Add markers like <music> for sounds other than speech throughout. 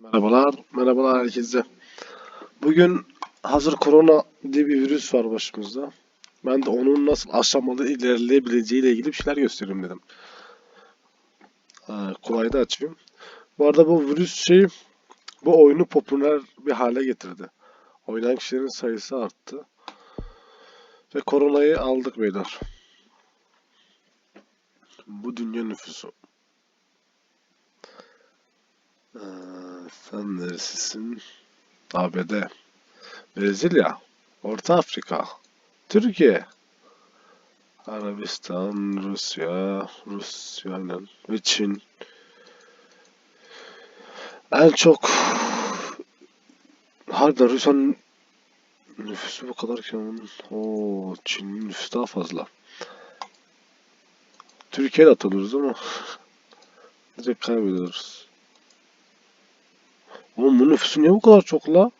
Merhabalar, merhabalar herkese. Bugün hazır korona diye bir virüs var başımızda. Ben de onun nasıl aşamalı ilerleyebileceğiyle ilgili bir şeyler göstereyim dedim. Ha, kolayı da açayım. Bu arada bu virüs şey bu oyunu popüler bir hale getirdi. Oynayan kişilerin sayısı arttı. Ve koronayı aldık beyler. Bu dünya nüfusu. Ee, sen neresisin? ABD. Brezilya. Orta Afrika. Türkiye. Arabistan, Rusya, Rusya ve Çin. En çok harbiden Rusya'nın nüfusu bu kadar ki onun. Oo, Çin'in nüfusu daha fazla. Türkiye'de atılıyoruz ama direkt kaybediyoruz. Oğlum bu nüfusu niye bu kadar çok la?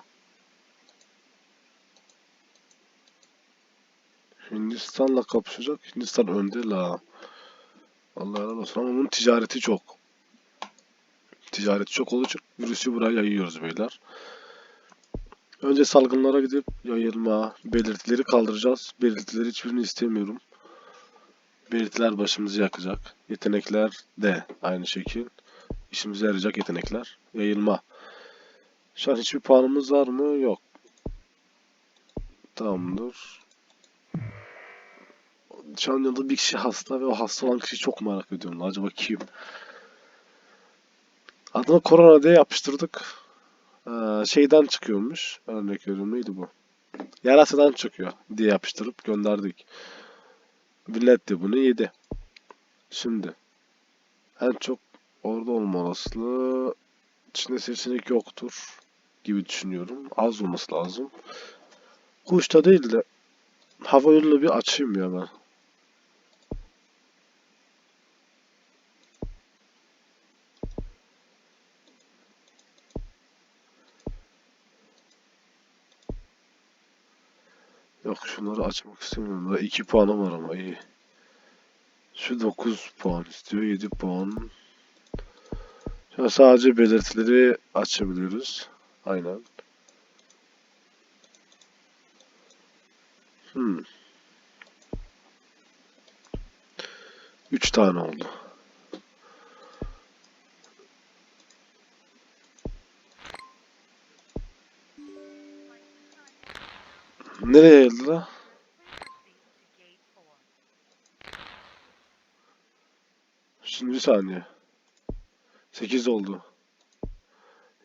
Hindistan'la kapışacak. Hindistan önde la. Allah helal olsun ama bunun ticareti çok. Ticareti çok olduğu için virüsü buraya yayıyoruz beyler. Önce salgınlara gidip yayılma, belirtileri kaldıracağız. Belirtileri hiçbirini istemiyorum. Belirtiler başımızı yakacak. Yetenekler de aynı şekil. İşimize yarayacak yetenekler. Yayılma. Şu an hiçbir puanımız var mı? Yok. Tamamdır. Şu an yanında bir kişi hasta ve o hasta olan kişiyi çok merak ediyorum. Acaba kim? Adına korona diye yapıştırdık. Ee, şeyden çıkıyormuş. Örnek veriyorum neydi bu? Yarasıdan çıkıyor diye yapıştırıp gönderdik. Millet de bunu yedi. Şimdi en çok orada olma olasılığı içinde seçenek yoktur gibi düşünüyorum. Az olması lazım. Kuşta değil de hava yolunu bir açayım ya ben. Yok şunları açmak istemiyorum. Daha 2 puanım var ama iyi. Şu 9 puan istiyor. 7 puan. An sadece belirtileri açabiliyoruz. Aynen. Hmm. 3 tane oldu. Nereye yayıldı? Şimdi bir saniye. 8 oldu.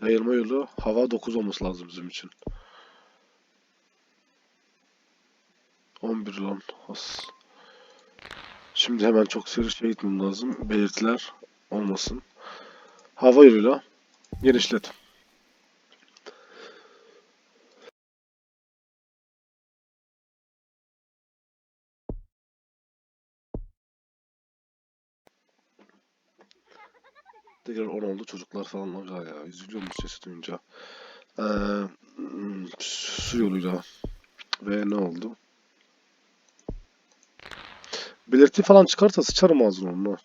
Yayılma yolu hava 9 olması lazım bizim için. 11 lan. As. Şimdi hemen çok seri şey gitmem lazım. Belirtiler olmasın. Hava yoluyla genişlet. Tekrar 10 oldu çocuklar falan aga ya. Üzülüyorum bu sesi duyunca. Ee, su yoluyla. Ve ne oldu? Belirti falan çıkarsa sıçarım ağzına onunla.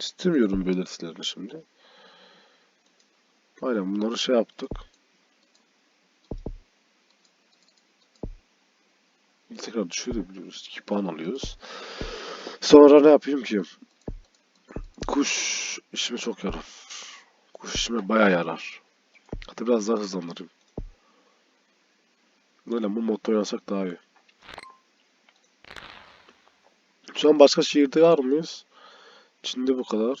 İstemiyorum belirtilerini şimdi. Aynen bunları şey yaptık. Tekrar düşürebiliyoruz. 2 puan alıyoruz. Sonra ne yapayım ki? Kuş işime çok yarar. Kuş işime baya yarar. Hatta biraz daha hızlandırayım. Böyle bu modda oynasak daha iyi. Şu an başka şehirde var mıyız? Çin'de bu kadar.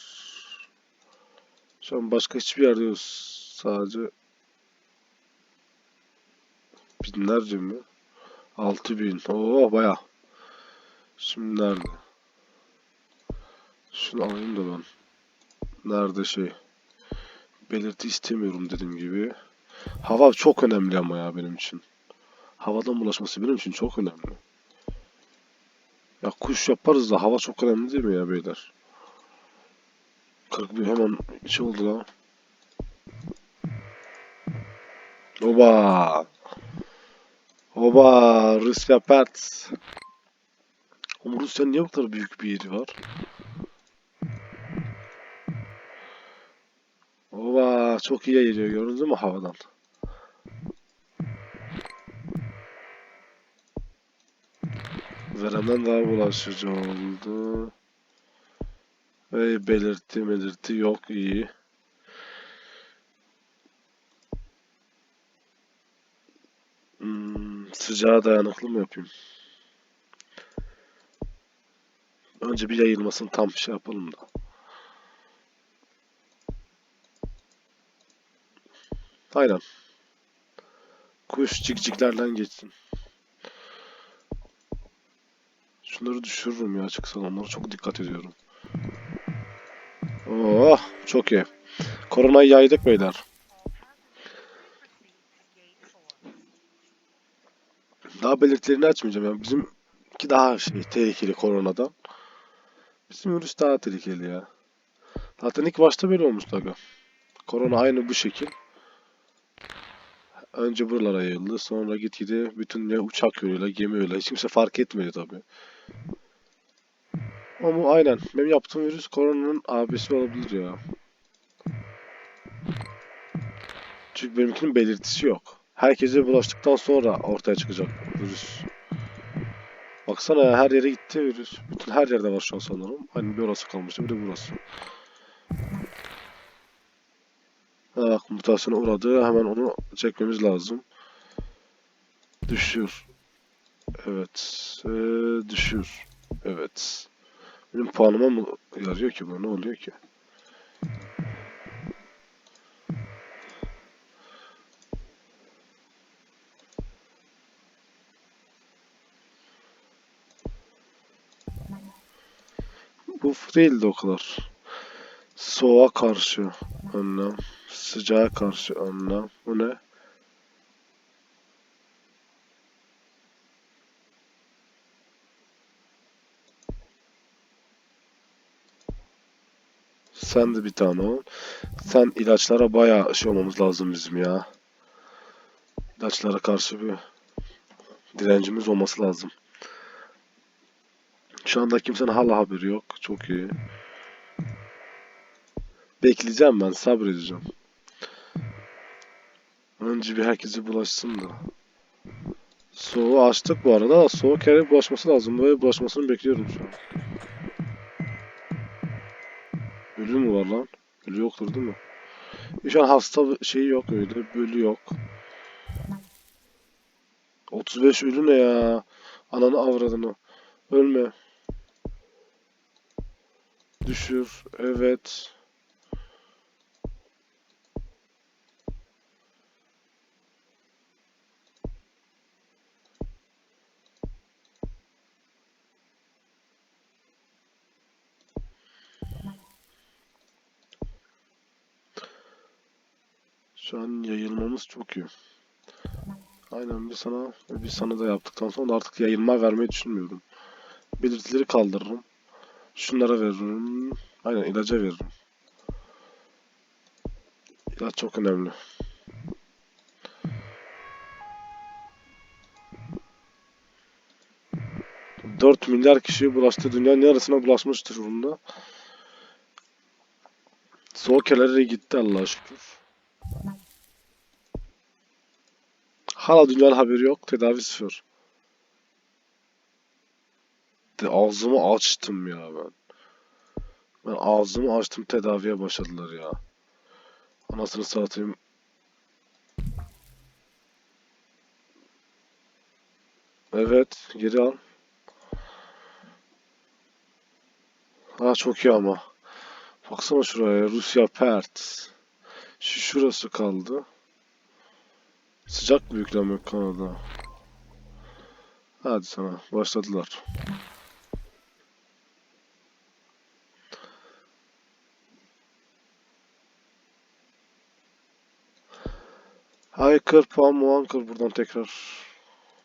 Şu an başka hiçbir yerde yok. Sadece binlerce mi? 6000. Oo baya. Şimdi nerede? Şunu alayım da ben. Nerede şey? Belirti istemiyorum dediğim gibi. Hava çok önemli ama ya benim için. Havadan bulaşması benim için çok önemli. Ya kuş yaparız da hava çok önemli değil mi ya beyler? 40 bin hemen şey oldu lan. Oba! Oba! Rusya pert. Ama Rusya'nın niye bu kadar büyük bir yeri var? Çok iyi yayılıyor gördünüz mü havadan? Veremden daha bulaşıcı oldu. Ve belirti belirti yok iyi. Hmm, sıcağa dayanıklı mı yapayım? Önce bir yayılmasını tam bir şey yapalım da. Aynen. Kuş cikciklerden geçsin. Şunları düşürürüm ya çıksan onlara çok dikkat ediyorum. Oh çok iyi. Koronayı yaydık beyler. Daha belirtilerini açmayacağım ya. Bizimki daha şey tehlikeli koronadan. Bizim virüs daha tehlikeli ya. Zaten ilk başta böyle olmuştu aga. Korona aynı bu şekil. Önce buralara yayıldı. Sonra gitgide bütün ya uçak yoluyla, gemi yoluyla. Hiç kimse fark etmedi tabi. Ama aynen. Benim yaptığım virüs koronanın abisi olabilir ya. Çünkü benimkinin belirtisi yok. Herkese bulaştıktan sonra ortaya çıkacak virüs. Baksana her yere gitti virüs. Bütün her yerde var şu an sanırım. Hani bir orası kalmıştı bir de burası. Ha, bak mutasyona uğradı. Hemen onu çekmemiz lazım. Düşür. Evet. Ee, düşür. Evet. Benim puanıma mı yarıyor ki bu? Ne oluyor ki? Bu değildi o kadar. Soğuğa karşı önlem. Sıcağa karşı önlem. Bu ne? Sen de bir tane ol. Sen ilaçlara bayağı şey olmamız lazım bizim ya. İlaçlara karşı bir direncimiz olması lazım. Şu anda kimsenin hala haberi yok. Çok iyi. Bekleyeceğim ben. Sabredeceğim. Önce bir herkese bulaşsın da. Soğuğu açtık bu arada. Soğuk yere bulaşması lazım. Böyle bulaşmasını bekliyorum şu an. Ölü mü var lan? Ölü yoktur değil mi? Şu an hasta şeyi yok öyle. Ölü yok. 35 ölü ne ya? Ananı avradını. Ölme. Düşür. Evet. Şu an yayılmamız çok iyi. Aynen bir sana bir sana da yaptıktan sonra artık yayılma vermeyi düşünmüyorum. Belirtileri kaldırırım. Şunlara veririm. Aynen ilaca veririm. İlaç çok önemli. Dört milyar kişiye bulaştı. Dünyanın yarısına bulaşmıştır bunda. Soğuk gitti Allah'a şükür. Hala dünyanın haberi yok. Tedavi sıfır. De ağzımı açtım ya ben. Ben ağzımı açtım tedaviye başladılar ya. Anasını satayım. Evet, geri al. Ha çok iyi ama. Baksana şuraya Rusya pert. Şu şurası kaldı. Sıcak mı yüklenmek Kanada? Hadi sana başladılar. Hay kır puan muan kır buradan tekrar.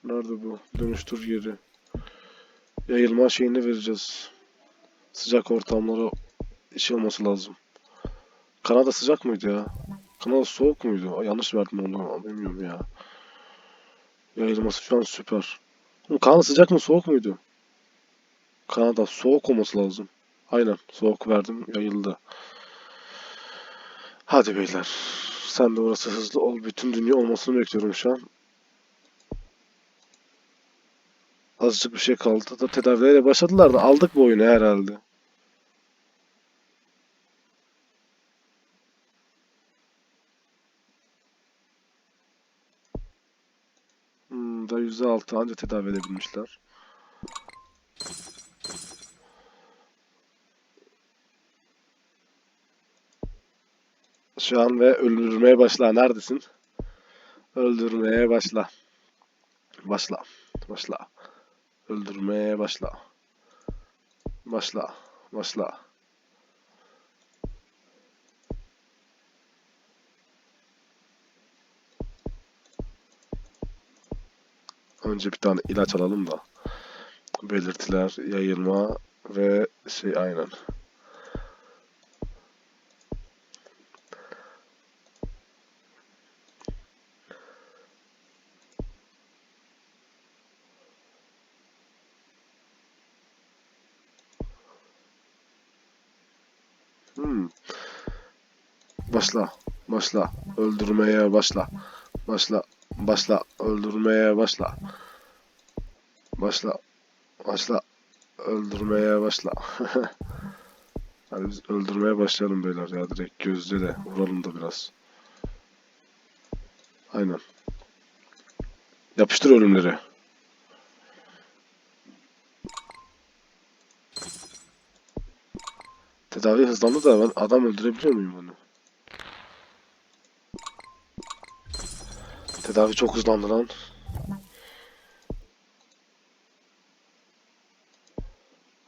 Nerede bu? Dönüştür yeri. Yayılma şeyini vereceğiz. Sıcak ortamlara şey olması lazım. Kanada sıcak mıydı ya? Kanada soğuk muydu? Yanlış verdim onu bilmiyorum ya. Yayılması şu an süper. Oğlum Kanada sıcak mı soğuk muydu? Kanada soğuk olması lazım. Aynen soğuk verdim yayıldı. Hadi beyler. Sen de orası hızlı ol. Bütün dünya olmasını bekliyorum şu an. Azıcık bir şey kaldı da tedavilere başladılar da aldık bu oyunu herhalde. Hmm, da %6 anca tedavi edebilmişler. Şu an ve öldürmeye başla. Neredesin? Öldürmeye başla. Başla. Başla. Öldürmeye başla. Başla. Başla. Önce bir tane ilaç alalım da. Belirtiler, yayılma ve şey aynen. Hmm. Başla. Başla. Öldürmeye başla. Başla. Başla. Öldürmeye başla. Başla. Başla. Öldürmeye başla. <laughs> Hadi biz öldürmeye başlayalım beyler ya direkt gözle de vuralım da biraz. Aynen. Yapıştır ölümleri. Tedavi hızlandı da ben adam öldürebiliyor muyum onu? Tedavi çok hızlandı lan.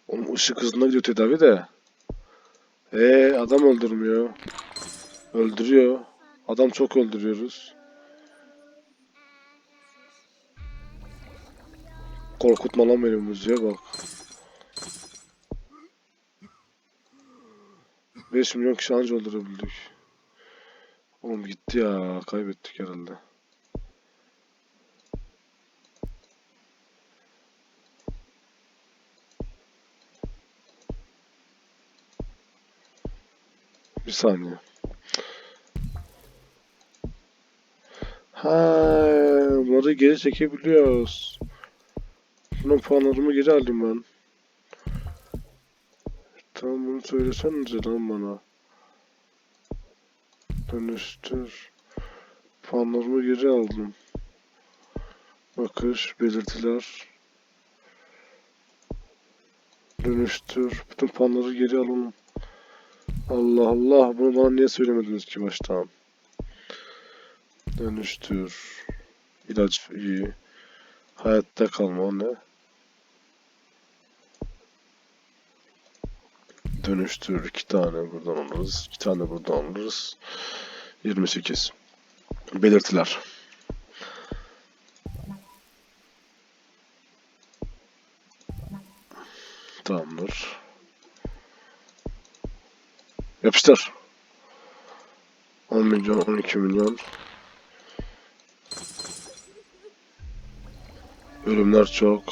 Oğlum ışık hızında gidiyor tedavi de. Ee adam öldürmüyor. Öldürüyor. Adam çok öldürüyoruz. Korkutma lan benim müziğe bak. 5 milyon kişi anca öldürebildik. Oğlum gitti ya. Kaybettik herhalde. Saniye. Ha, bunları geri çekebiliyoruz. Bunun puanlarımı geri aldım ben. Tamam bunu söylesenize lan bana. Dönüştür. Puanlarımı geri aldım. Bakış, belirtiler. Dönüştür. Bütün puanları geri alalım. Allah Allah bunu bana niye söylemediniz ki baştan? Dönüştür. İlaç iyi. Hayatta kalma ne? Dönüştür. iki tane buradan alırız. iki tane buradan alırız. 28. Belirtiler. Tamamdır. Yapıştır. 10 milyon, 12 milyon. Ölümler çok.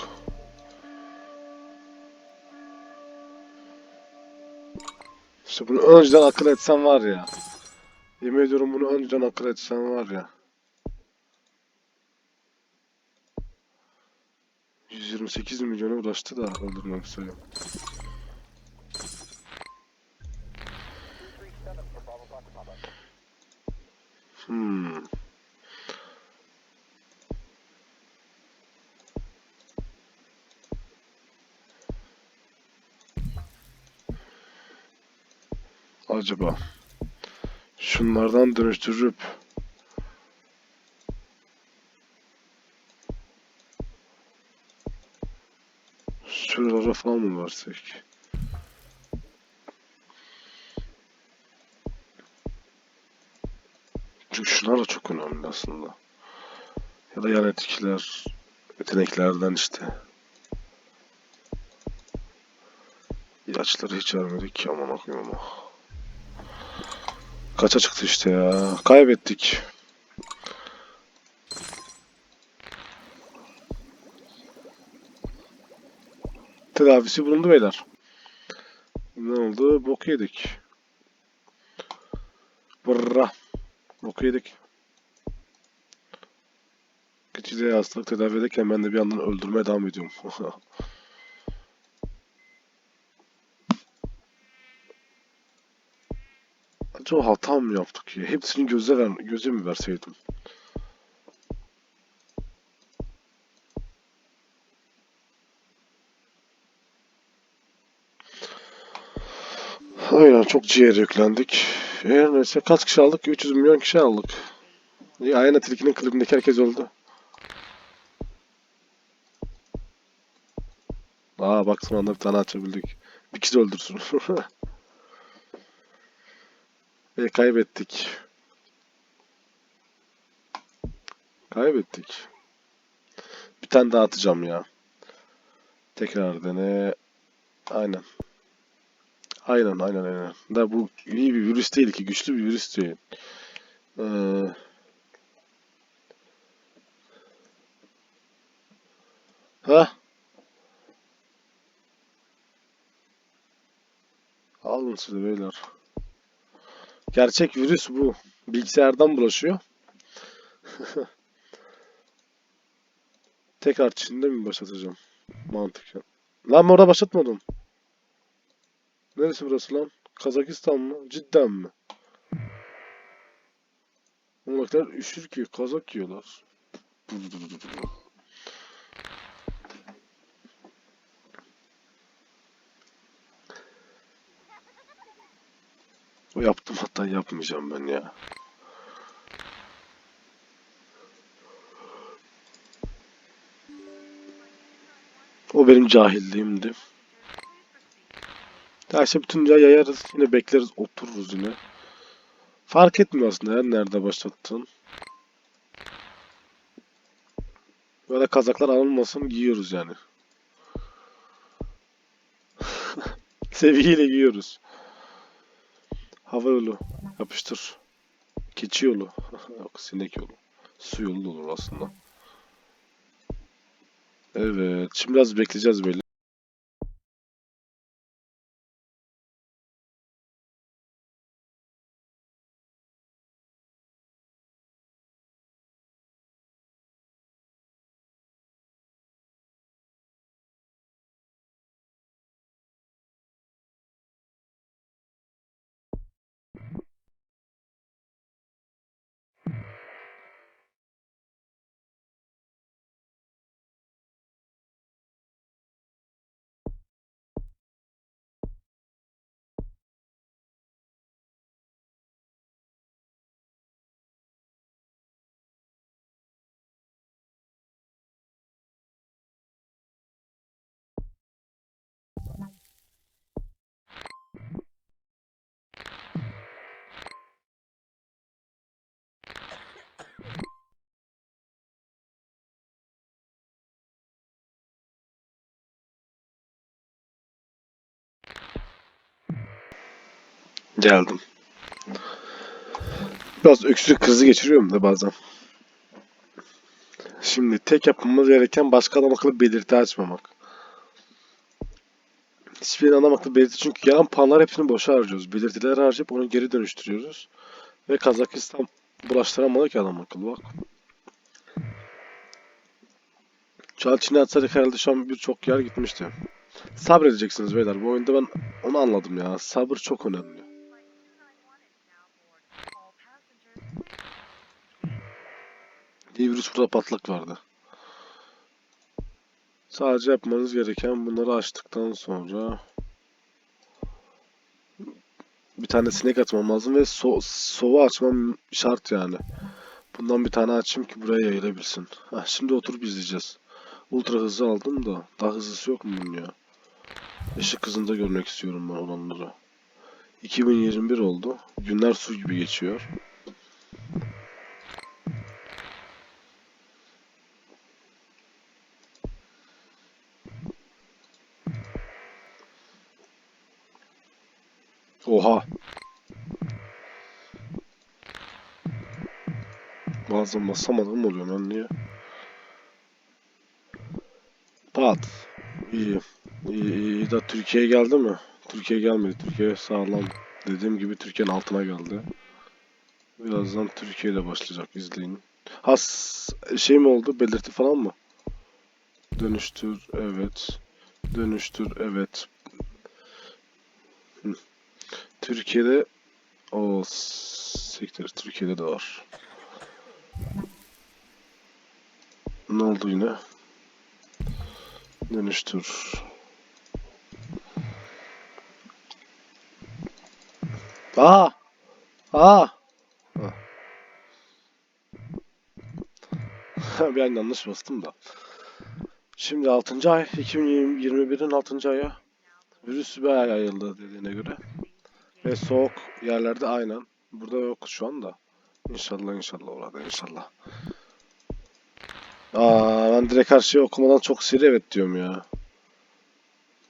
İşte bunu önceden akıl etsem var ya. Yemin ediyorum bunu önceden akıl etsem var ya. 128 milyona ulaştı da öldürmem sayı. Hmm. Acaba şunlardan dönüştürüp şuralara falan mı versek? Çünkü şunlar da çok önemli aslında. Ya da yan etkiler, yeteneklerden işte. İlaçları hiç vermedik ki aman okuyayım ama. Kaça çıktı işte ya. Kaybettik. Tedavisi bulundu beyler. Ne oldu? Bok yedik. Bu Vırra. Boku. Geçici hastalık tedavi ederken ben de bir yandan öldürmeye devam ediyorum. <laughs> Acaba hata mı yaptık ya? Hepsini göze ver, göze mi verseydim? Aynen çok ciğer yüklendik. Her neyse kaç kişi aldık? 300 milyon kişi aldık. İyi, Ayna Tilki'nin klibindeki herkes öldü. Aa bak son anda bir tane açabildik. Bir kişi öldürsün. Ve <laughs> kaybettik. Kaybettik. Bir tane daha atacağım ya. Tekrar dene. Aynen. Aynen aynen aynen. Da bu iyi bir virüs değil ki. Güçlü bir virüs değil. Ee, ha? Alın sizi beyler. Gerçek virüs bu. Bilgisayardan bulaşıyor. <laughs> Tekrar Çin'de mi başlatacağım? Mantıken. Lan orada başlatmadım. Neresi burası lan? Kazakistan mı? Cidden mi? Ondakiler üşür ki kazak yiyorlar. O <laughs> yaptım hatta yapmayacağım ben ya. O benim cahilliğimdi. Bütün dünya yayarız. Yine bekleriz. Otururuz yine. Fark etmiyor aslında ya nerede başlattın. Böyle kazaklar alınmasın giyiyoruz yani. <laughs> Seviyeyle giyiyoruz. Hava yolu. Yapıştır. Keçi yolu. <laughs> Yok sinek yolu. Su yolu da olur aslında. Evet. Şimdi biraz bekleyeceğiz böyle. Geldim. Biraz öksürük krizi geçiriyorum da bazen. Şimdi tek yapmamız gereken başka adam akıllı belirti açmamak. Hiçbir adam akıllı belirti çünkü gelen puanlar hepsini boşa harcıyoruz. Belirtiler harcayıp onu geri dönüştürüyoruz. Ve Kazakistan bulaştıramadı ki adam akıllı bak. Çin'e atsaydık herhalde şu an birçok yer gitmişti. Sabredeceksiniz beyler. Bu oyunda ben onu anladım ya. Sabır çok önemli. İyi virüs burada patlak vardı. Sadece yapmanız gereken bunları açtıktan sonra bir tane sinek atmam lazım ve so sova açmam şart yani. Bundan bir tane açayım ki buraya yayılabilsin. Heh, şimdi oturup izleyeceğiz. Ultra hızlı aldım da daha hızlısı yok mu bunun ya? Işık hızında görmek istiyorum ben olanları. 2021 oldu. Günler su gibi geçiyor. Bazen basamadım oluyor lan niye? Pat. İyi. İyi, iyi. Da Türkiye geldi mi? Türkiye gelmedi. Türkiye sağlam. Dediğim gibi Türkiye'nin altına geldi. Birazdan Türkiye'de başlayacak izleyin. Has şey mi oldu? Belirti falan mı? Dönüştür evet. Dönüştür evet. Türkiye'de o siktir Türkiye'de de var. Ne oldu yine? Dönüştür. Aa! Aa! Bir an yanlış bastım da. Şimdi 6. ay 2021'in 6. aya virüs bayağı yayıldı dediğine göre. Ve soğuk yerlerde aynen. Burada yok şu anda. İnşallah inşallah orada inşallah. Aa ben direkt her şeyi okumadan çok seri evet diyorum ya.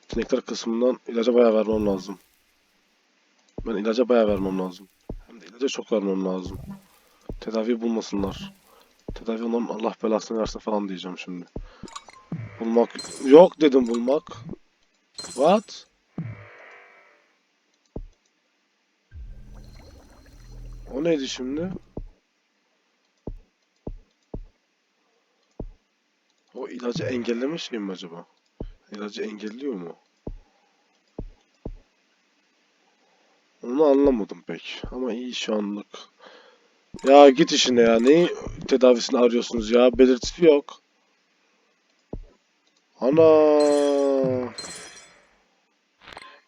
Yetenekler kısmından ilaca bayağı vermem lazım. Ben ilaca bayağı vermem lazım. Hem de ilaca çok vermem lazım. Tedavi bulmasınlar. Tedavi onların Allah belasını versin falan diyeceğim şimdi. Bulmak yok dedim bulmak. What? O neydi şimdi? İlacı engelleme şey mi acaba? İlacı engelliyor mu? Onu anlamadım pek. Ama iyi şu anlık. Ya git işine ya. Neyi tedavisini arıyorsunuz ya? Belirtisi yok. Ana.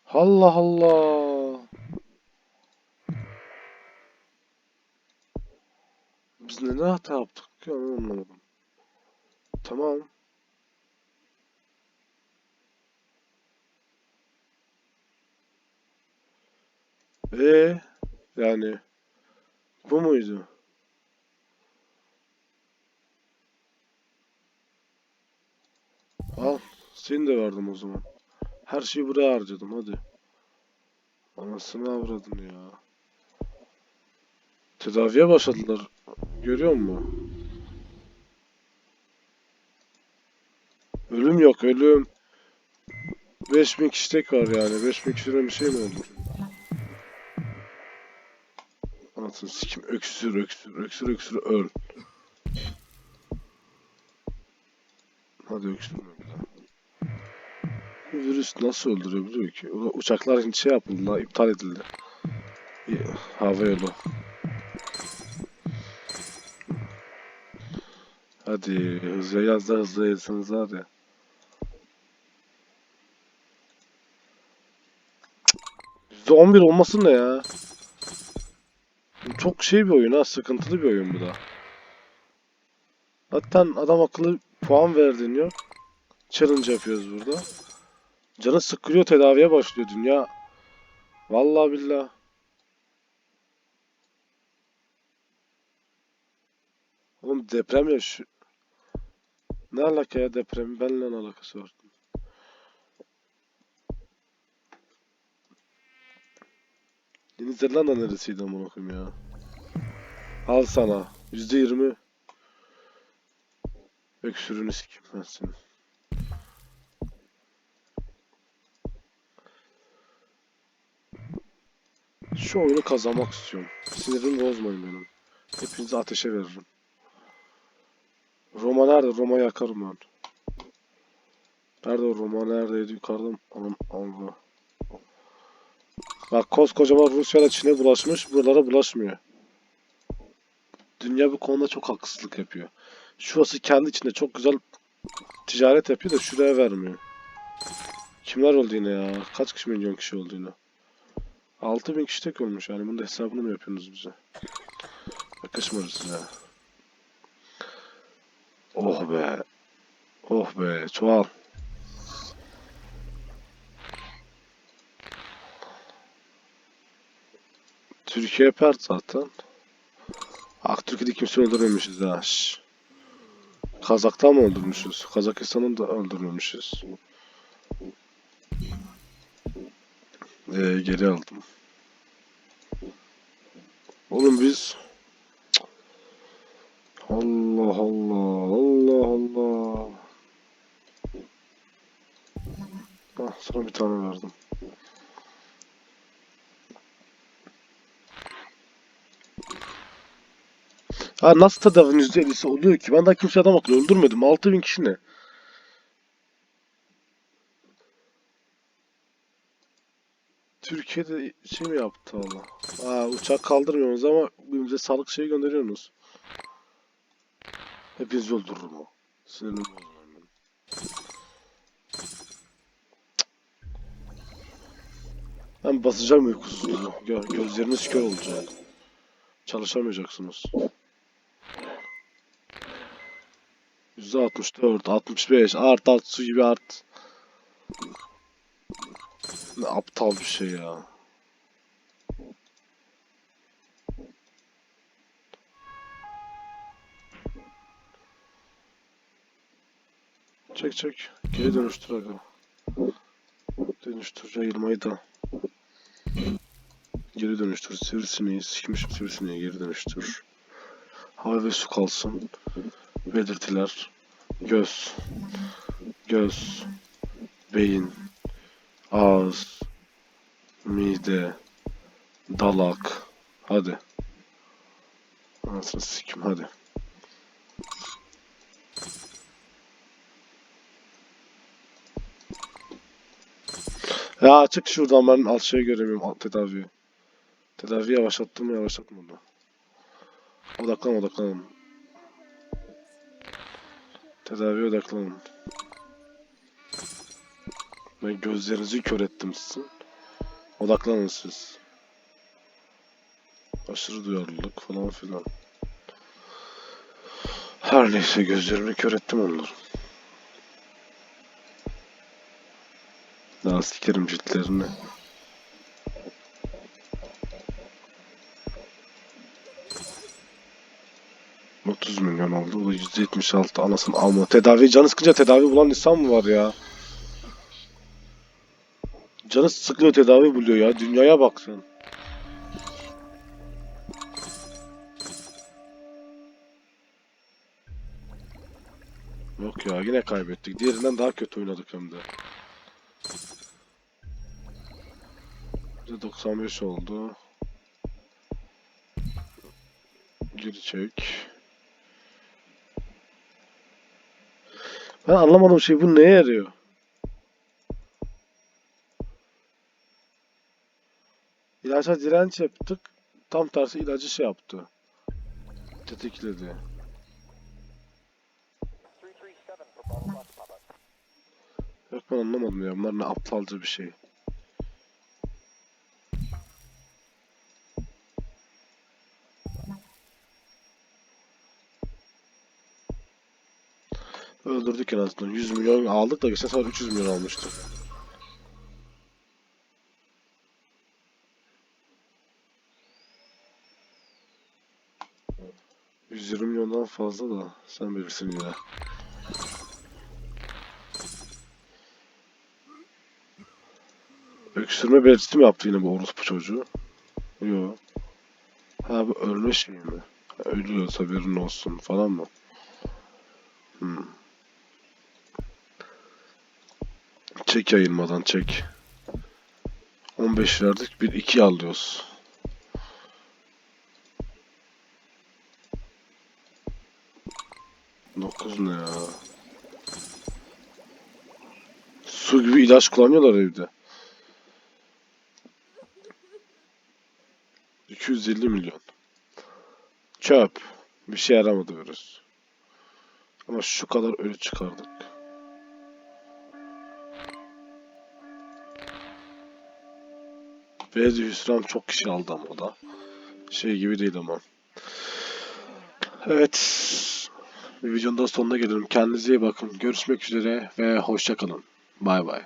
Allah Allah. Biz ne hata yaptık ki anlamadım. Tamam. Ee, yani bu muydu? Al, seni de verdim o zaman. Her şeyi buraya harcadım hadi. Anasını avradın ya. Tedaviye başladılar. Görüyor musun? Ölüm yok ölüm. 5000 kişi tek var yani. 5000 kişiden bir şey mi oldu? Anasını sikim öksür öksür öksür öksür öl. Hadi öksürme bir daha. Virüs nasıl öldürüyor biliyor ki? U- Uçaklar şey yapıldı, iptal edildi. Hava yolu. Hadi hızlı yaz da hızlı yazsanız hadi. %11 olmasın ne ya? Çok şey bir oyun ha, sıkıntılı bir oyun bu da. Zaten adam akıllı puan ver deniyor. Challenge yapıyoruz burada. Canı sıkılıyor tedaviye başlıyor dünya. Vallahi billah. Oğlum deprem ya şu. Ne alaka ya deprem? Benimle ne alakası var? Yeni Zelanda neresiydi amına koyayım ya? Al sana. Yüzde yirmi. Öksürünü sikeyim ben senin. Şu oyunu kazanmak istiyorum. Sinirimi bozmayın benim. Hepinizi ateşe veririm. Roma nerede? Roma yakarım ben. Nerede o Roma neredeydi? Yukarıda mı? Anam Allah. Bak koskocaman Rusya'da Çin'e bulaşmış, buralara bulaşmıyor. Dünya bu konuda çok haksızlık yapıyor. Şurası kendi içinde çok güzel ticaret yapıyor da şuraya vermiyor. Kimler oldu yine ya? Kaç kişi milyon kişi oldu yine? 6000 kişi tek olmuş yani. Bunun da hesabını mı yapıyorsunuz bize? Yakışmadı size. Oh be. Oh be. Çoğal. Türkiye pert zaten. Aktürk'ü kimse öldürmemişiz ha. şş. Kazak'tan mı öldürmüşüz? Kazakistan'ı da öldürmemişiz. Ee, geri aldım. Oğlum biz... Allah Allah, Allah Allah. Ah, sana bir tane verdim. Ha nasıl tedavinin %50'si oluyor ki? Ben daha kimse adam akıllı öldürmedim. 6000 kişi ne? Türkiye'de şey mi yaptı Allah? Aa uçak kaldırmıyorsunuz ama bize sağlık şeyi gönderiyorsunuz. Hepinizi öldürürüm o. Sinirimi bozuyorum benim. Ben basacağım uykusuzluğu. Gö gözleriniz kör olacak. Çalışamayacaksınız. %64, 65, art art su gibi art. Ne aptal bir şey ya. Çek çek. Geri dönüştür aga. Dönüştür yayılmayı da. Geri dönüştür. Sivrisineği sikmişim sivrisineği geri dönüştür. Hava ve su kalsın. Belirtiler. Göz. Göz. Beyin. Ağız. Mide. Dalak. Hadi. Anasını sikim hadi. Ya çık şuradan ben alt şeyi göremiyorum alt tedaviyi. Tedavi yavaşlattım mı yavaşlatmadı. Odaklan odaklanın. Tedaviye odaklanın. Ben gözlerinizi kör ettim sizin. Odaklanın siz. Aşırı duyarlılık falan filan. Her neyse gözlerimi kör ettim onları. Daha sikerim ciltlerini. ...30 milyon oldu. O da %76 anasını alma. Tedavi, canı sıkınca tedavi bulan insan mı var ya? Canı sıkılıyor tedavi buluyor ya. Dünyaya bak sen. Yok ya yine kaybettik. Diğerinden daha kötü oynadık hem de. %95 oldu. Geri çek. Ben anlamadım şey bu neye yarıyor? İlaca direnç yaptık. Tam tersi ilacı şey yaptı. Tetikledi. 337 for Bravo Left Papa. Yok ben anlamadım ya. Bunlar ne aptalca bir şey. En azından. 100 milyon aldık da geçen sefer 300 milyon almıştık. ...120 milyondan fazla da sen bilirsin yine. Öksürme belirtisi mi yaptı yine bu orospu çocuğu? Yo. Ha bu ölme şeyi mi? Ha, Ölüyorsa haberin olsun falan mı? Çek yayılmadan çek. 15 verdik bir 2 alıyoruz. Dokuz ne ya? Su gibi ilaç kullanıyorlar evde. 250 milyon. Çöp. Bir şey yaramadı virüs. Ama şu kadar ölü çıkardık. Beyaz Hüsran çok kişi aldı ama da. Şey gibi değil ama. Evet. Bir videonun da sonuna gelelim. Kendinize iyi bakın. Görüşmek üzere ve hoşça kalın. Bay bay.